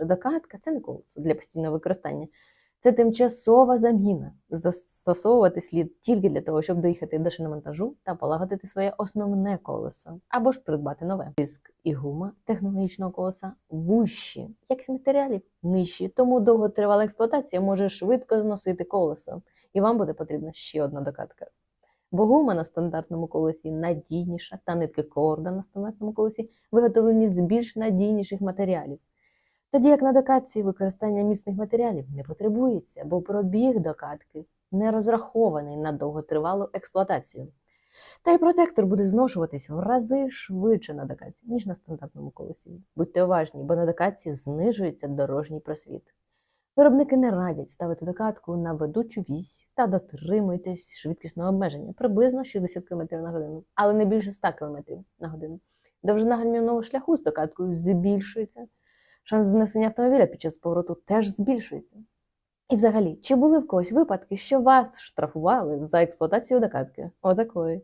Докатка це не колесо для постійного використання. Це тимчасова заміна. Застосовувати слід тільки для того, щоб доїхати до шиномонтажу та полагодити своє основне колесо, або ж придбати нове. Диск і гума технологічного колеса вущі, як з матеріалів нижчі, тому довготривала експлуатація може швидко зносити колесо, і вам буде потрібна ще одна докатка. Бо гума на стандартному колесі надійніша, та нитки корда на стандартному колесі виготовлені з більш надійніших матеріалів. Тоді як на докатці використання міцних матеріалів не потребується, бо пробіг докатки не розрахований на довготривалу експлуатацію. Та й протектор буде зношуватись в рази швидше на докатці, ніж на стандартному колесі. Будьте уважні, бо на докатці знижується дорожній просвіт. Виробники не радять ставити докатку на ведучу вісь та дотримуйтесь швидкісного обмеження приблизно 60 км на годину, але не більше 100 км на годину. Довжина гальмівного шляху з докаткою збільшується. Шанс знесення автомобіля під час повороту теж збільшується. І взагалі, чи були в когось випадки, що вас штрафували за експлуатацію докатки? Отакої.